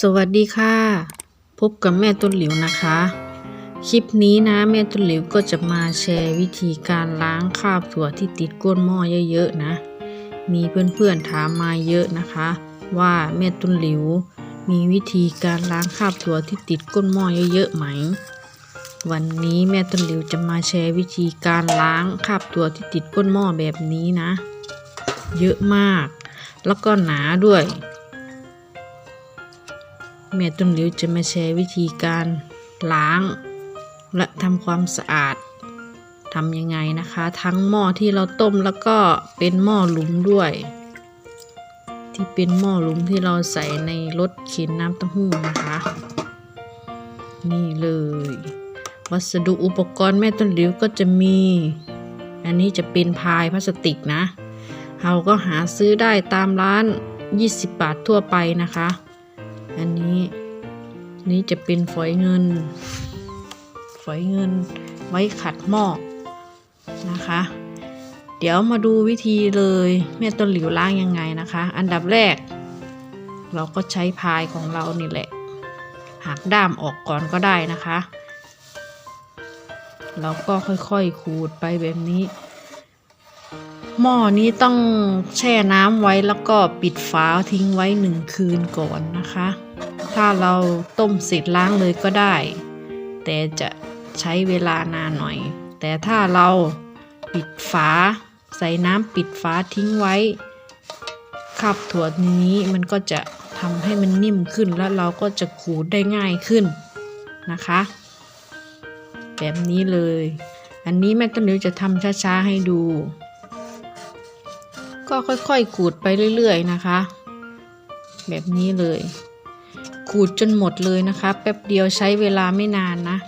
สวัสดีค่ะ พบกับแม่ต้นหลิวนะคะ คลิปนี้นะแม่ต้นหลิวก็จะมาแชร์วิธีการล้างคราบถั่วที่ติดก้นหม้อเยอะๆนะ มีเพื่อนๆถามมาเยอะนะคะ ว่าแม่ต้นหลิว มีวิธีการล้างคราบถั่วที่ติดก้นหม้อเยอะๆไหม วันนี้แม่ต้นหลิวจะมาแชร์วิธีการล้างคราบถั่วที่ติดก้นหม้อแบบนี้นะ เยอะมาก แล้วก็หนาด้วย แม่ต้นหลิวจะมาแชร์วิธีการล้าง และทำความสะอาดทำยังไงนะคะ ทั้งหม้อที่เราต้มแล้วก็เป็นหม้อหลุมด้วย ที่เป็นหม้อหลุมที่เราใส่ในรถเข็นน้ำเต้าหู้นะคะ นี่เลย วัสดุอุปกรณ์แม่ต้นหลิวก็จะมี อันนี้จะเป็นพายพลาสติกนะเราก็หาซื้อได้ตามร้าน 20 บาททั่วไปนะคะ อันนี้นี่จะเป็นฝอยเงิน ฝอยเงินไว้ขัดหม้อนะคะ เดี๋ยวมาดูวิธีเลยแม่ต้นหลิวล้างยังไงนะคะ อันดับแรก เราก็ใช้พายของเรานี่แหละ หักด้ามออกก่อนก็ได้นะคะ เราก็ค่อยๆขูดไปแบบนี้ หม้อนี้ต้องแช่น้ำไว้แล้วก็ปิดฝาทิ้งไว้หนึ่งคืนก่อนนะคะ ถ้าเราต้มเสร็จล้างเลยก็ได้ แต่จะใช้เวลานานหน่อย แต่ถ้าเราปิดฝา ใส่น้ำปิดฝาทิ้งไว้ขับถั่วนี้มันก็จะทำให้มันนิ่มขึ้นแล้วเราก็จะขูดได้ง่ายขึ้นนะคะ แบบนี้เลย อันนี้แม่ต้นนิวจะทำช้าๆให้ดู ก็ค่อยๆขูดไปเรื่อยๆนะคะ แบบนี้เลย ขูดจนหมดเลยนะคะ แป๊บเดียวใช้เวลาไม่นานนะ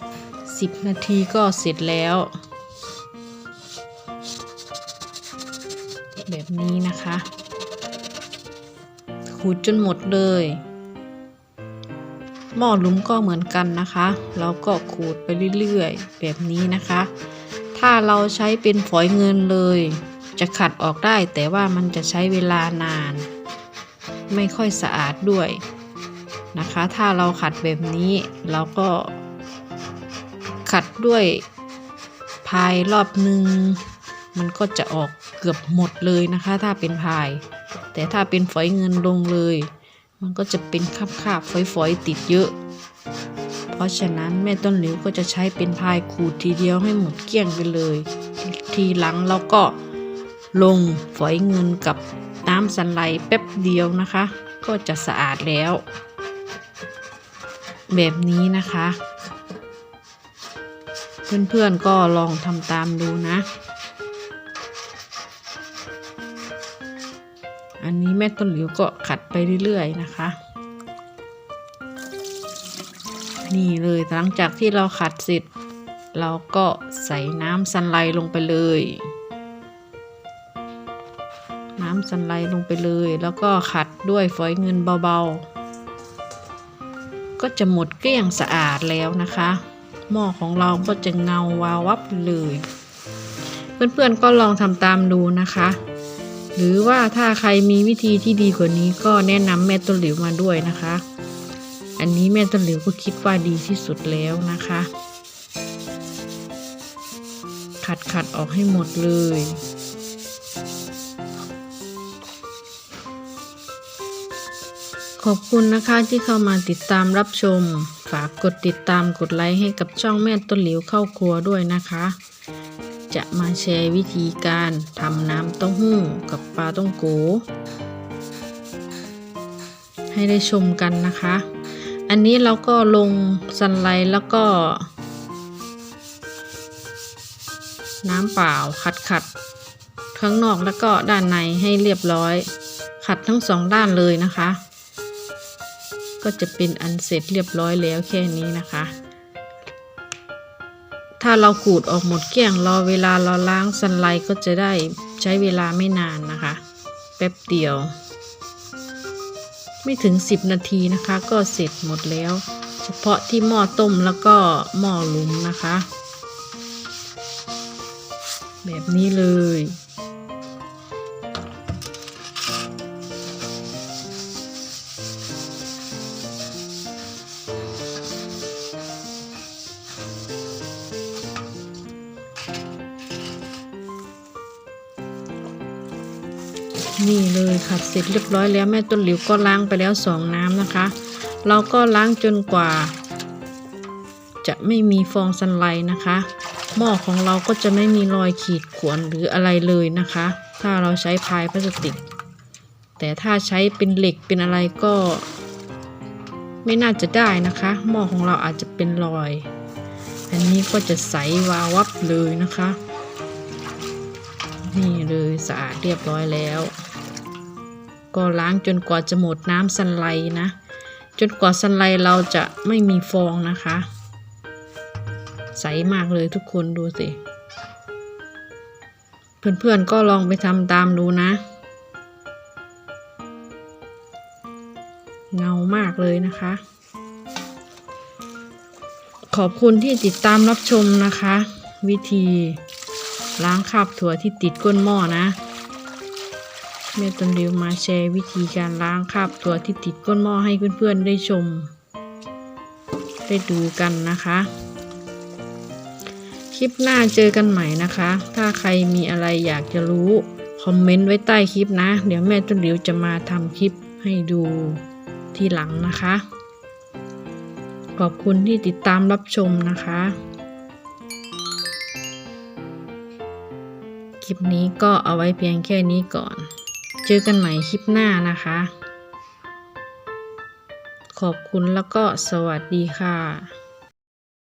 10 นาทีก็เสร็จแล้ว แบบนี้นะคะ ขูดจนหมดเลยหม้อหลุมก็เหมือนกันนะคะ เราก็ขูดไปเรื่อยๆ แบบนี้นะคะ ถ้าเราใช้เป็นฝอยเงินเลย จะขัดออกได้แต่ว่ามันจะใช้เวลานาน ไม่ค่อยสะอาดด้วยนะคะ ถ้าเราขัดแบบนี้เราก็ขัดด้วยพายรอบหนึ่งมันก็จะออกเกือบหมดเลยนะคะ ถ้าเป็นพาย แต่ถ้าเป็นฝอยเงินลงเลย มันก็จะเป็นคาบๆฝอยๆติดเยอะ เพราะฉะนั้นแม่ต้นหลิวก็จะใช้เป็นพายขูดทีเดียวให้หมดเกลี้ยงไปเลย ทีหลังเราก็ ลงฝอยเงินกับน้ำสันไหลแป๊บเดียวนะคะ ก็จะสะอาดแล้ว แบบนี้นะคะ เพื่อนๆก็ลองทำตามดูนะ อันนี้แม่ต้นหลิวก็ขัดไปเรื่อยๆนะคะ นี่เลยหลังจากที่เราขัดเสร็จ เราก็ใส่น้ำสันไลลงไปเลยำสันไลลงไปเลย แล้วก็ขัดด้วยฝอยเงินเบาๆ ก็จะหมดเกลี้ยงสะอาดแล้วนะคะ หม้อของเราก็จะเงาวาววับเลย เพื่อนๆก็ลองทำตามดูนะคะ หรือว่าถ้าใครมีวิธีที่ดีกว่านี้ก็แนะนำแม่ต้นหลิวมาด้วยนะคะ อันนี้แม่ต้นหลิวก็คิดว่าดีที่สุดแล้วนะคะ ขัดขัดออกให้หมดเลย อบคุณนะคะที่เข้ามาติดตามรับชม ฝากกดติดตามกดไลค์ให้กับช่องแม่ต้นหลิวเข้าครัวด้วยนะคะ จะมาแชร์วิธีการทำน้ำเต้าหู้กับปลาต้องโก ให้ได้ชมกันนะคะ อันนี้เราก็ลงสันไลด์แล้วก็ น้ำเปล่าขัดขัดข้างนอกแล้วก็ด้านในให้เรียบร้อย ขัดทั้งสองด้านเลยนะคะ ก็จะเป็นอันเสร็จเรียบร้อยแล้วแค่นี้นะคะ ถ้าเราขูดออกหมดเกลี้ยงรอเวลาเราล้างสันไลก็จะได้ใช้เวลาไม่นานนะคะ แป๊บเดียว ไม่ถึง 10 นาทีนะคะ ก็เสร็จหมดแล้ว เฉพาะที่หม้อต้มแล้วก็หม้อหลุมนะคะ แบบนี้เลย นี่เลยขัดเสร็จเรียบร้อยแล้วแม่ต้นหลิวก็ล้างไปแล้วสองน้ำนะคะ เราก็ล้างจนกว่า จะไม่มีฟองสันไลนะคะ หม้อของเราก็จะไม่มีรอยขีดข่วนหรืออะไรเลยนะคะ ถ้าเราใช้พายพลาสติก แต่ถ้าใช้เป็นเหล็กเป็นอะไรก็ ไม่น่าจะได้นะคะ หม้อของเราอาจจะเป็นรอย อันนี้ก็จะใสวาววับเลยนะคะนี่เลยสะอาดเรียบร้อยแล้ว ก็ล้างจนกว่าจะหมดน้ำสันไลนะ จนกว่าสันไลเราจะไม่มีฟองนะคะ ใสมากเลยทุกคนดูสิ เพื่อนๆก็ลองไปทำตามดูนะ เงามากเลยนะคะ ขอบคุณที่ติดตามรับชมนะคะ วิธีล้างคราบถั่วที่ติดก้นหม้อนะ แม่ต้นริวมาแชร์วิธีการล้างคราบถั่วที่ติดก้นหม้อให้เพื่อนๆได้ชม ได้ดูกันนะคะ คลิปหน้าเจอกันใหม่นะคะ ถ้าใครมีอะไรอยากจะรู้ คอมเมนต์ไว้ใต้คลิปนะ เดี๋ยวแม่ต้นหลิวจะมาทำคลิปให้ดูทีหลังนะคะ ขอบคุณที่ติดตามรับชมนะคะคลิปนี้ก็เอาไว้เพียงแค่นี้ก่อน เจอกันใหม่คลิปหน้านะคะ ขอบคุณแล้วก็สวัสดีค่ะ